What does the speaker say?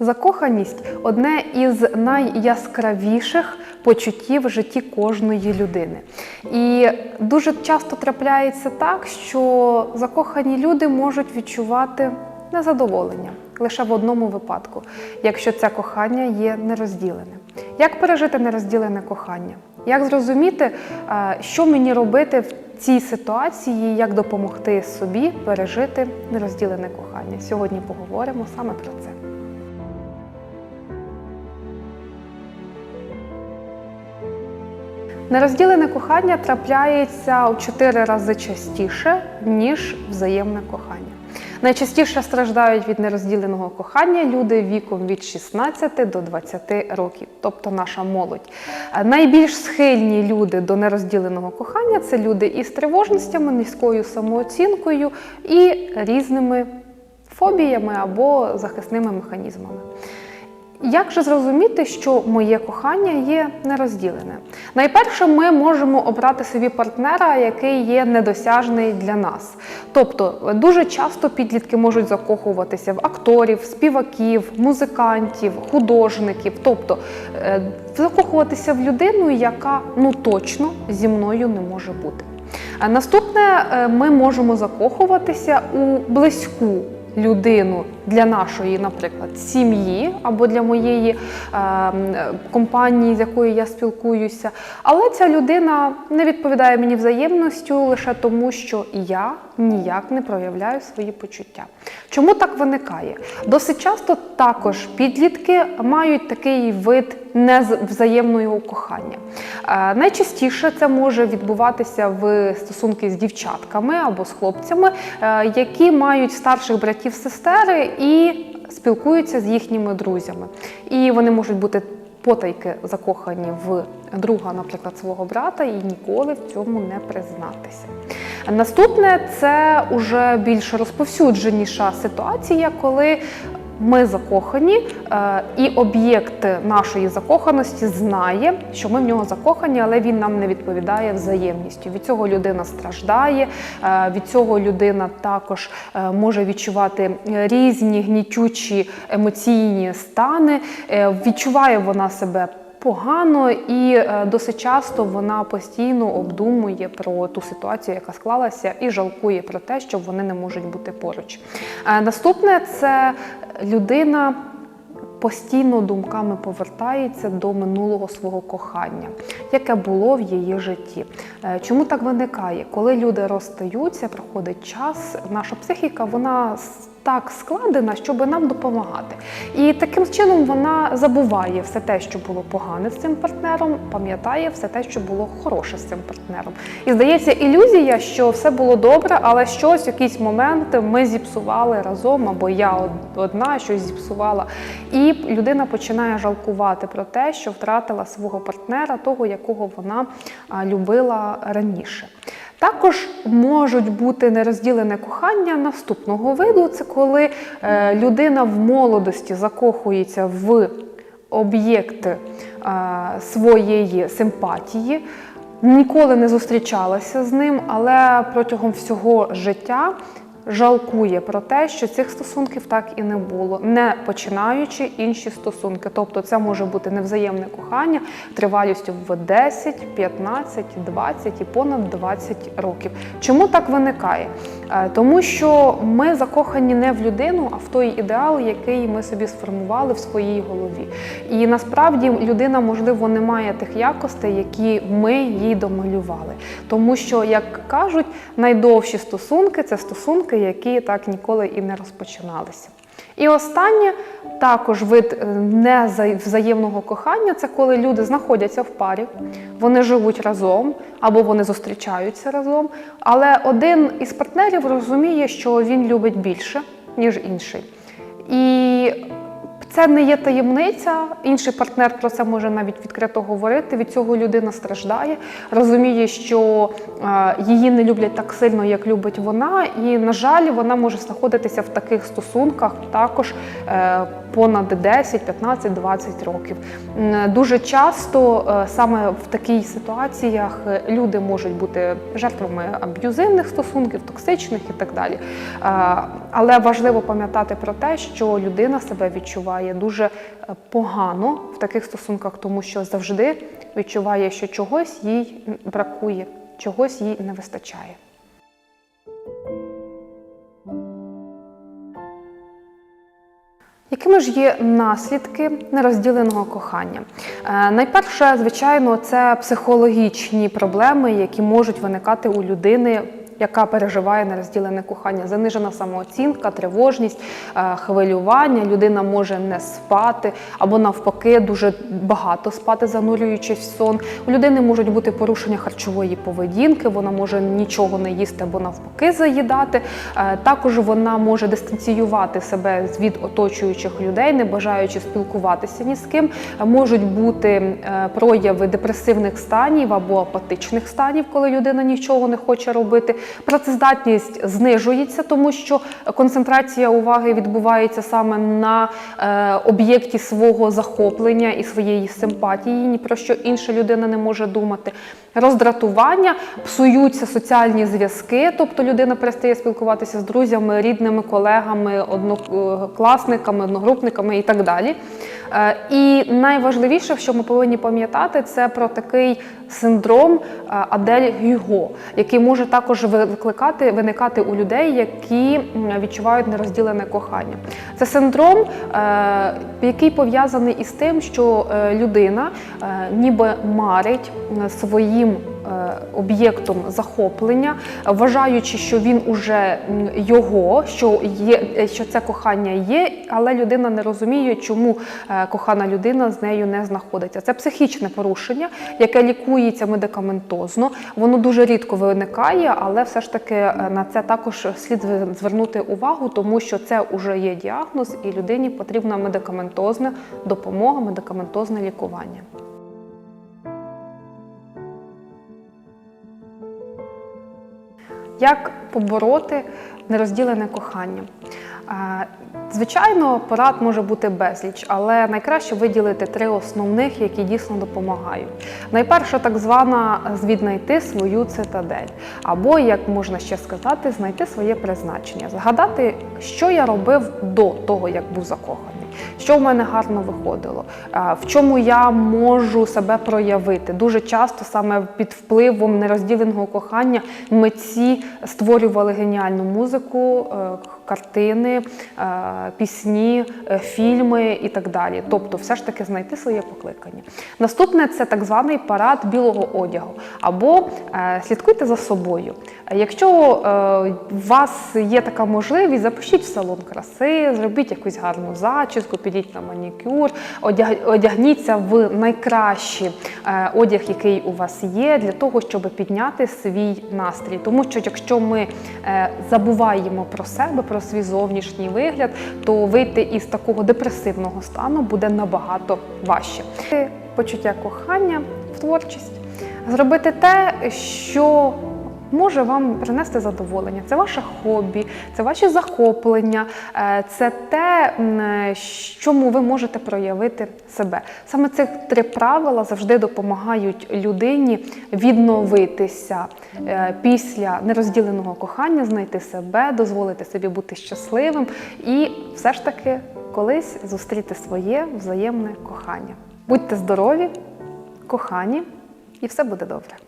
Закоханість одне із найяскравіших почуттів в житті кожної людини. І дуже часто трапляється так, що закохані люди можуть відчувати незадоволення лише в одному випадку, якщо це кохання є нерозділене. Як пережити нерозділене кохання? Як зрозуміти, що мені робити в цій ситуації, як допомогти собі пережити нерозділене кохання? Сьогодні поговоримо саме про це. Нерозділене кохання трапляється у чотири рази частіше, ніж взаємне кохання. Найчастіше страждають від нерозділеного кохання люди віком від 16 до 20 років, тобто наша молодь. Найбільш схильні люди до нерозділеного кохання це люди із тривожностями, низькою самооцінкою і різними фобіями або захисними механізмами. Як же зрозуміти, що моє кохання є нерозділене? Найперше, ми можемо обрати собі партнера, який є недосяжний для нас. Тобто, дуже часто підлітки можуть закохуватися в акторів, співаків, музикантів, художників, тобто е, закохуватися в людину, яка ну точно зі мною не може бути. А Наступне, е, ми можемо закохуватися у близьку людину для нашої, наприклад, сім'ї або для моєї е, компанії, з якою я спілкуюся. Але ця людина не відповідає мені взаємністю лише тому, що я ніяк не проявляю свої почуття. Чому так виникає? Досить часто також підлітки мають такий вид невзаємного кохання. Е, Найчастіше це може відбуватися в стосунки з дівчатками або з хлопцями, е, які мають старших братів сестери і спілкуються з їхніми друзями. І вони можуть бути потайки закохані в друга, наприклад, свого брата, і ніколи в цьому не признатися. Наступне це уже більш розповсюдженіша ситуація, коли ми закохані, е, і об'єкт нашої закоханості знає, що ми в нього закохані, але він нам не відповідає взаємністю. Від цього людина страждає, е, від цього людина також е, може відчувати різні гнітючі емоційні стани. Відчуває вона себе погано і е, досить часто вона постійно обдумує про ту ситуацію, яка склалася, і жалкує про те, що вони не можуть бути поруч. Е, Наступне це людина. Постійно думками повертається до минулого свого кохання, яке було в її житті. Е, Чому так виникає? Коли люди розстаються, проходить час, наша психіка вона так складена, щоб нам допомагати. І таким чином вона забуває все те, що було погане з цим партнером, пам'ятає все те, що було хороше з цим партнером. І здається, ілюзія, що все було добре, але щось, якийсь момент ми зіпсували разом, або я одна щось зіпсувала. І людина починає жалкувати про те, що втратила свого партнера, того, якого вона любила раніше. Також можуть бути нерозділене кохання наступного виду. Це коли е, людина в молодості закохується в об'єкт е, своєї симпатії, ніколи не зустрічалася з ним, але протягом всього життя жалкує про те, що цих стосунків так і не було, не починаючи інші стосунки. Тобто це може бути невзаємне кохання тривалістю в 10, 15, 20 і понад 20 років. Чому так виникає? Е, Тому що ми закохані не в людину, а в той ідеал, який ми собі сформували в своїй голові. І насправді людина, можливо, не має тих якостей, які ми їй домалювали. Тому що, як кажуть, найдовші стосунки це стосунки, які так ніколи і не розпочиналися. І останнє також вид е, невзаємного кохання це коли люди знаходяться в парі, вони живуть разом або вони зустрічаються разом, але один із партнерів розуміє, що він любить більше, ніж інший. І це не є таємниця. Інший партнер про це може навіть відкрито говорити. Від цього людина страждає, розуміє, що е, її не люблять так сильно, як любить вона, і на жаль, вона може знаходитися в таких стосунках також е, понад 10, 15, 20 років. Дуже часто е, саме в таких ситуаціях люди можуть бути жертвами аб'юзивних стосунків, токсичних і так далі. Але важливо пам'ятати про те, що людина себе відчуває відчуває дуже е, погано в таких стосунках, тому що завжди відчуває, що чогось їй бракує, чогось їй не вистачає. Якими ж є наслідки нерозділеного кохання? Е, найперше, звичайно, це психологічні проблеми, які можуть виникати у людини. Яка переживає нерозділене кохання, занижена самооцінка, тривожність, е, хвилювання. Людина може не спати або навпаки дуже багато спати, занурюючись в сон. У людини можуть бути порушення харчової поведінки, вона може нічого не їсти або навпаки заїдати. Е, Також вона може дистанціювати себе від оточуючих людей, не бажаючи спілкуватися ні з ким. Можуть бути е, прояви депресивних станів або апатичних станів, коли людина нічого не хоче робити. Працездатність знижується, тому що концентрація уваги відбувається саме на е, об'єкті свого захоплення і своєї симпатії. Ні про що інша людина не може думати. Роздратування, псуються соціальні зв'язки, тобто людина перестає спілкуватися з друзями, рідними, колегами, однокласниками, одногрупниками і так далі. Е, І найважливіше, що ми повинні пам'ятати, це про такий синдром е, Адель Гюго, який може також викликати виникати у людей, які відчувають нерозділене кохання. Це синдром, е, який пов'язаний із тим, що е, людина ніби марить своїм об'єктом захоплення, вважаючи, що він уже його, що є, е, що це кохання є, але людина не розуміє, чому е, кохана людина з нею не знаходиться. Це психічне порушення, яке лікується медикаментозно. Воно дуже рідко виникає, але все ж таки е, на це також слід звернути увагу, тому що це вже є діагноз, і людині потрібна медикаментозна допомога, медикаментозне лікування. Як побороти нерозділене кохання? Е, Звичайно, порад може бути безліч, але найкраще виділити три основних, які дійсно допомагають. Найперше, так звана віднайти свою цитадель, або, як можна ще сказати, знайти своє призначення, згадати, що я робив до того, як був закоханий. Що в мене гарно виходило, е, в чому я можу себе проявити. Дуже часто саме під впливом нерозділеного кохання митці створювали геніальну музику, е, картини, е, пісні, фільми і так далі. Тобто, все ж таки знайти своє покликання. Наступне це так званий парад білого одягу, або слідкуйте за собою. Якщо е, у вас є така можливість, запишіть в салон краси, зробіть якусь гарну зачіску, підіть на манікюр, одяг- одягніться в найкращий е, одяг, який у вас є, для того, щоб підняти свій настрій. Тому що якщо ми е, забуваємо про себе, про свій зовнішній вигляд, то вийти із такого депресивного стану буде набагато важче. Почуття кохання в творчість, зробити те, що може вам принести задоволення. Це ваше хобі, це ваші захоплення, е, це те, е, чому ви можете проявити себе. Саме цих три правила завжди допомагають людині відновитися е, після нерозділеного кохання, знайти себе, дозволити собі бути щасливим і все ж таки колись зустріти своє взаємне кохання. Будьте здорові, кохані, і все буде добре.